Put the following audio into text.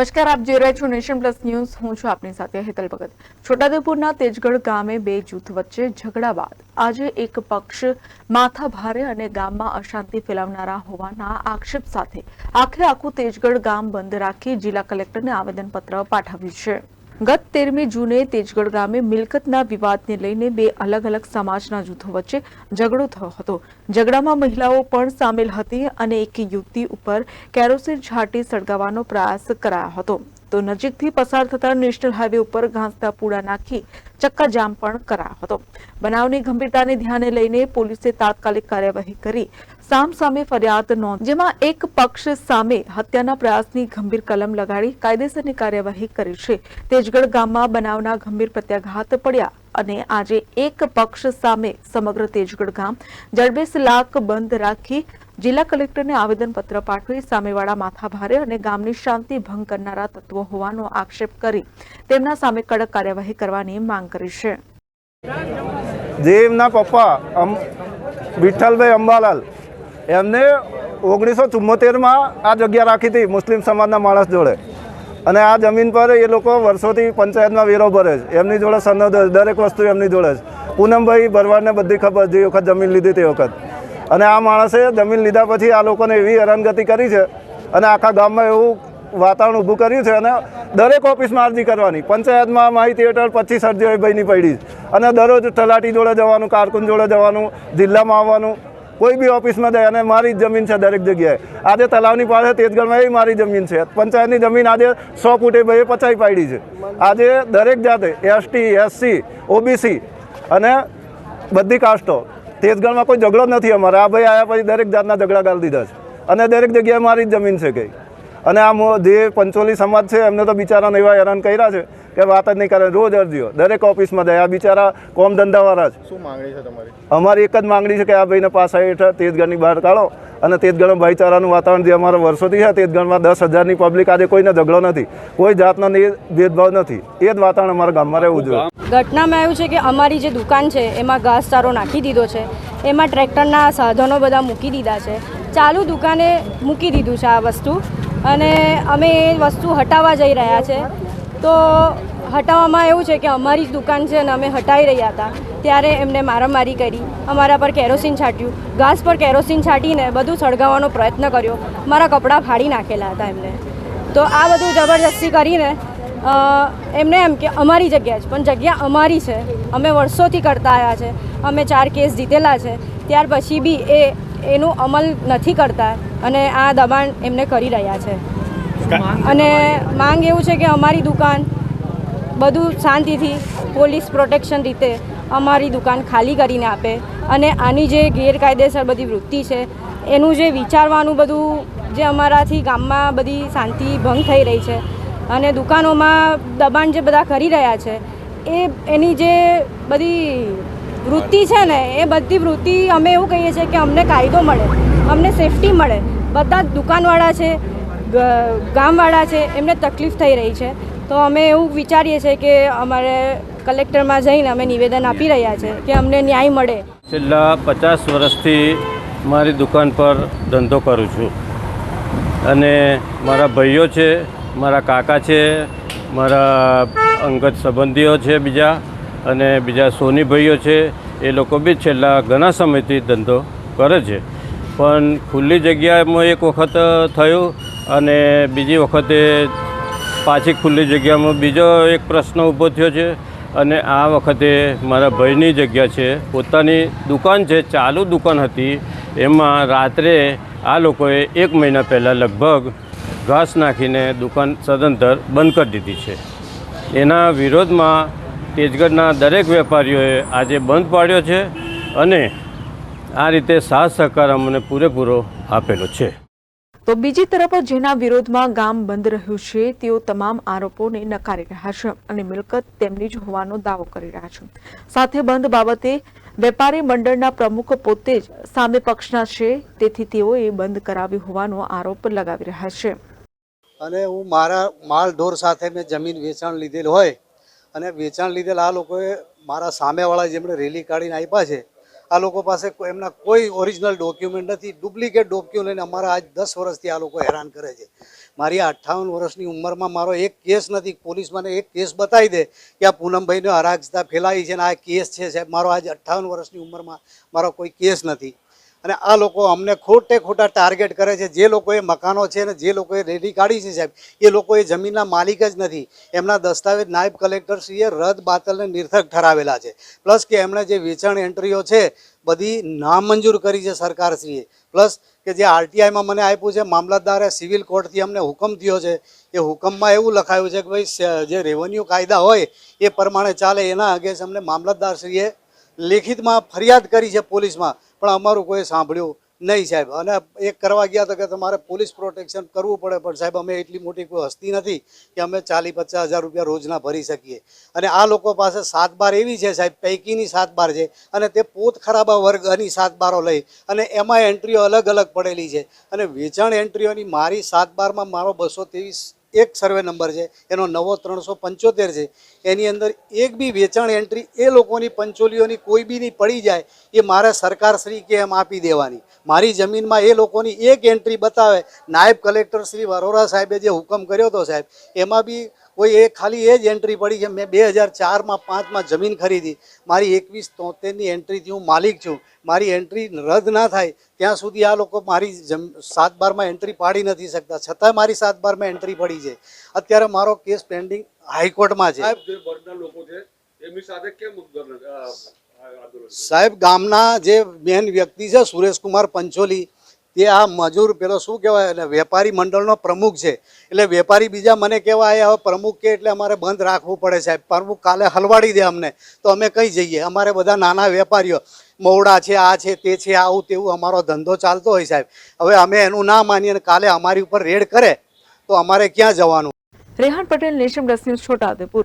નમસ્કાર, આપ જોઈ રહ્યા છો નેશન પ્લસ ન્યૂઝ. હું છું આપની સાથે હેતલ ભગત. છોટાઉદેપુરના તેજગઢ ગામે બે જૂથ વચ્ચે ઝઘડા બાદ આજે એક પક્ષ માથા ભારે અને ગામમાં અશાંતિ ફેલાવનારા હોવાના આક્ષેપ સાથે આખે આખું તેજગઢ ગામ બંધ રાખી જિલ્લા કલેક્ટરને આવેદનપત્ર પાઠવ્યું છે. ગત તેરમી જૂને તેજગઢ ગામે મિલકતના વિવાદને લઈને બે અલગ અલગ સમાજના જૂથો વચ્ચે ઝઘડો થયો હતો. ઝઘડામાં મહિલાઓ પણ સામેલ હતી અને એક યુવતી ઉપર કેરોસીન છાંટી સળગાવવાનો પ્રયાસ કરાયો હતો. તો નજીકથી પસાર થતા નેશનલ હાઈવે ઉપર ઘાસના પૂડા નાખી ચક્કાજામ પણ કરાયો હતો. બનાવની ગંભીરતાને ધ્યાને લઈને પોલીસે તાત્કાલિક કાર્યવાહી કરી. સામ સામે ફરિયાદ નોંધ, જેમાં એક પક્ષ સામે હત્યાના પ્રયાસની ગંભીર કલમ લગાડી કાયદેસરની કાર્યવાહી કરી છે. તેજગઢ ગામમાં બનાવના ગંભીર પ્રત્યાઘાત પડ્યા અને આજે એક પક્ષ સામે સમગ્ર તેજગઢ ગામ જડબેસ લાખ બંધ રાખી જિલ્લા કલેક્ટરને આવેદનપત્ર પાઠવી સામેવાળા માથાભારે અને ગામની શાંતિ ભંગ કરનારા તત્વો હોવાનો આક્ષેપ કરી તેમના સામે કડક કાર્યવાહી કરવાની માંગ કરી છે. એમના પપ્પા વિઠ્ઠલભાઈ અંબાલાલ, એમને ઓગણીસો ચુમ્મોતેરમાં આ જગ્યા રાખી હતી મુસ્લિમ સમાજના માણસ જોડે. અને આ જમીન પર એ લોકો વર્ષોથી પંચાયતમાં વેરો ભરે છે. એમની જોડે સનદ દરેક વસ્તુ એમની જોડે છે. પૂનમભાઈ ભરવાડને બધી ખબર, જે વખત જમીન લીધી તે વખત. અને આ માણસે જમીન લીધા પછી આ લોકોને એવી હેરાનગતિ કરી છે અને આખા ગામમાં એવું વાતાવરણ ઊભું કર્યું છે અને દરેક ઓફિસમાં અરજી કરવાની. પંચાયતમાં માહિતી હેઠળ પચીસ અરજીઓ ભાઈની પડી. અને દરરોજ તલાટી જોડે જવાનું, કારકુન જોડે જવાનું, જિલ્લામાં આવવાનું, કોઈ બી ઓફિસમાં જાય અને મારી જમીન છે દરેક જગ્યાએ. આજે તલાવની પાસે તેજગઢમાં એ મારી જમીન છે. પંચાયતની જમીન આજે સો ફૂટે ભાઈએ પચાઈ પાડી છે. આજે દરેક જાતે એસટી, એસસી, ઓબીસી અને બધી કાસ્ટો તેજગઢમાં કોઈ ઝઘડો નથી અમારે. આ ભાઈ આવ્યા પછી દરેક જાતના ઝઘડા ગાળી દીધા છે. અને દરેક જગ્યાએ મારી જમીન છે કંઈ. અને આ જે પંચોલી સમાજ છે, એમને તો બિચારાને એવા હેરાન કર્યા છે. કે વાત જ નહીં કરે રોજ અરજીઓ. દરેક ઓફિસમાં જાય. આ બિચારા કોમ ધંધાવાળા છે શું માંગણી છે તમારી? અમારી એક જ માંગણી છે કે આ ભાઈને પાસા હેઠળ તેજગઢની બહાર કાઢો અને તેજગઢ ભાઈચારાનું વાતાવરણ જે અમારા વર્ષોથી છે તેજગઢમાં દસ હજારની પબ્લિક આજે કોઈને ઝઘડો નથી. કોઈ જાતનો ભેદભાવ નથી. એ જ વાતાવરણ અમારા ગામમાં રહેવું જોઈએ. ઘટનામાં એવું છે કે અમારી જે દુકાન છે એમાં ઘાસચારો નાખી દીધો છે. એમાં ટ્રેક્ટરના સાધનો બધા મૂકી દીધા છે. ચાલુ દુકાને મૂકી દીધું છે આ વસ્તુ. અને અમે એ વસ્તુ હટાવવા જઈ રહ્યા છે. તો હટાવવામાં એવું છે કે અમારી જ દુકાન છે અને અમે હટાવી રહ્યા હતા. ત્યારે એમને મારામારી કરી, અમારા પર કેરોસીન છાંટ્યું, ઘાસ પર કેરોસીન છાંટીને બધું સળગાવવાનો પ્રયત્ન કર્યો. મારા કપડાં ફાડી નાખેલા હતા એમને. તો આ બધું જબરજસ્તી કરીને એમને એમ કે અમારી જગ્યા છે, પણ જગ્યા અમારી છે. અમે વર્ષોથી કરતા આવ્યા છે. અમે ચાર કેસ જીતેલા છે. ત્યાર પછી બી એ, એનું અમલ નથી કરતા અને આ દબાણ એમને કરી રહ્યા છે. અને માંગ એવું છે કે અમારી દુકાન બધું શાંતિથી પોલીસ પ્રોટેક્શન રીતે અમારી દુકાન ખાલી કરીને આપે અને આની જે ગેરકાયદેસર બધી વૃત્તિ છે, એનું જે વિચારવાનું બધું જે અમારાથી ગામમાં બધી શાંતિ ભંગ થઈ રહી છે અને દુકાનોમાં દબાણ જે બધા કરી રહ્યા છે, એ એની જે બધી વૃત્તિ છે ને, એ બધી વૃત્તિ અમે એવું કહીએ છીએ કે અમને કાયદો મળે, અમને સેફટી મળે. બધા દુકાનવાળા છે ગામવાળા છે, એમને તકલીફ થઈ રહી છે. તો અમે એવું વિચારીએ છીએ કે અમારે કલેક્ટરમાં જઈને અમે નિવેદન આપી રહ્યા છે કે અમને ન્યાય મળે. છેલ્લા પચાસ વર્ષથી મારી દુકાન પર ધંધો કરું છું. અને મારા ભાઈઓ છે, મારા કાકા છે, મારા અંગત સંબંધીઓ છે બીજા અને બીજા સોની ભાઈઓ છે, એ લોકો બી છેલ્લા ઘણા સમયથી ધંધો કરે છે. પણ ખુલ્લી જગ્યામાં એક વખત થયું અને બીજી વખતે પાછી ખુલ્લી જગ્યામાં બીજો એક પ્રશ્ન ઊભો થયો છે અને આ વખતે મારા ભાઈની જગ્યા છે. પોતાની દુકાન છે ચાલુ દુકાન હતી, એમાં રાત્રે આ લોકોએ એક મહિના પહેલાં લગભગ ઘાસ નાખીને દુકાન સદંતર બંધ કરી દીધી છે. એના વિરોધમાં તેજગઢના દરેક વેપારીઓએ આજે બંધ પાડ્યો છે અને આ રીતે સાથ સહકાર અમને પૂરેપૂરો આપેલો છે. તો બીજી તરફ જેના વિરોધમાં ગામ બંધ રહ્યું છે, તેઓ તમામ આરોપોને નકારી રહ્યા છે અને મિલકત તેમની જ હોવાનો દાવો કરી રહ્યા છે. સાથે બંધ બાબતે વેપારી મંડળના પ્રમુખ પોતે જ સામે પક્ષના છે, તેથી તેઓએ બંધ કરાવ્યું હોવાનો આરોપ લગાવી રહ્યા છે. અને હું મારા માલ ઢોર સાથે મેં જમીન વેચાણ લીધેલ હોય અને વેચાણ લીધેલ આ લોકોએ મારા સામેવાળા જેમણે રેલી કાઢીને આપ્યા છે આ લોકો પાસે એમના કોઈ ઓરિજિનલ ડોક્યુમેન્ટ નથી. ડુપ્લિકેટ ડોક્યુ લઈને અમારા આજ દસ વર્ષથી આ લોકો હેરાન કરે છે. મારી અઠ્ઠાવન વર્ષની ઉંમરમાં મારો એક કેસ નથી. પોલીસ મને એક કેસ બતાવી દે કે આ પૂનમભાઈને હરાગતા ફેલાવી છે ને આ કેસ છે સાહેબ. મારો આજ અઠ્ઠાવન વર્ષની ઉંમરમાં મારો કોઈ કેસ નથી. અને આ લોકો અમને ખોટે ખોટા ટાર્ગેટ કરે છે. જે લોકોએ મકાનો છે ને જે લોકોએ રેડી કાઢી છે સાહેબ, એ લોકો એ જમીનના માલિક જ નથી. એમના દસ્તાવેજ નાયબ કલેક્ટરશ્રીએ રદ બાતલને નિર્થક ઠરાવેલા છે. પ્લસ કે એમણે જે વેચાણ એન્ટ્રીઓ છે, બધી નામંજૂર કરી છે સરકારશ્રીએ. પ્લસ કે જે આરટીઆઈમાં મને આપ્યું છે, મામલતદારે સિવિલ કોર્ટથી અમને હુકમ થયો છે. એ હુકમમાં એવું લખાયું છે કે ભાઈ જે રેવન્યુ કાયદા હોય, એ પ્રમાણે ચાલે. એના અગેન્સ્ટ અમને મામલતદારશ્રીએ લેખિતમાં ફરિયાદ કરી છે પોલીસમાં. પણ અમારું કોઈ સાંભળ્યું નહીં સાહેબ. અને એક કરવા ગયા તો કે તમારે પોલીસ પ્રોટેક્શન કરવું પડે, પણ સાહેબ અમે એટલી મોટી કોઈ હસ્તી નથી કે અમે ચાલી પચાસ હજાર રૂપિયા રોજના ભરી શકીએ. અને આ લોકો પાસે સાત બાર એવી છે સાહેબ, પૈકીની સાત બાર છે, અને તે પોત ખરાબા વર્ગની સાત બારો લઈ અને એમાં એન્ટ્રીઓ અલગ અલગ પડેલી છે. અને વેચાણ એન્ટ્રીઓની મારી સાત બારમાં મારો બસો ત્રેવીસ એક સર્વે નંબર છે, એનો નવો ત્રણસો પંચોતેર છે. એની અંદર એક બી વેચાણ એન્ટ્રી એ લોકોની પંચોલીઓની કોઈ બી નહીં પડી જાય, એ મારે સરકારશ્રી કે એમ આપી દેવાની. મારી જમીનમાં એ લોકોની એક એન્ટ્રી બતાવે, નાયબ કલેક્ટર શ્રી વરોરા સાહેબે જે હુકમ કર્યો હતો સાહેબ, એમાં બી કોઈ એ ખાલી એ જ એન્ટ્રી પડી છે. મેં બે હજાર ચારમાં પાંચમાં જમીન ખરીદી. મારી એકવીસ તોતેરની એન્ટ્રીથી હું માલિક છું. મારી એન્ટ્રી રદ ના થાય ત્યાં સુધી આ લોકો મારી જમ સાત બારમાં એન્ટ્રી પાડી નથી શકતા. છતાંય મારી સાત બારમાં એન્ટ્રી પડી છે. અત્યારે મારો કેસ પેન્ડિંગ હાઈકોર્ટમાં છે. જે વર્ગના લોકો છે એમની સાથે કેમ સાહેબ ગામના જે મેન વ્યક્તિ છે સુરેશકુમાર પંચોલી તે આ મજૂર પેલો શું કહેવાય, એટલે વેપારી મંડળનો પ્રમુખ છે. એટલે વેપારી બીજા મને કહેવાય હવે પ્રમુખ કે એટલે અમારે બંધ રાખવું પડે સાહેબ. પ્રમુખ કાલે હલવાડી દે અમને. તો અમે કઈ જઈએ? અમારે બધા નાના વેપારીઓ. મવડા છે, આ છે, તે છે, આવું તેવું અમારો ધંધો ચાલતો હોય સાહેબ. હવે અમે એનું ના માનીએ અને કાલે અમારી ઉપર રેડ કરે, તો અમારે ક્યાં જવાનું? Rehan Patel nation plus news Chhotaudepur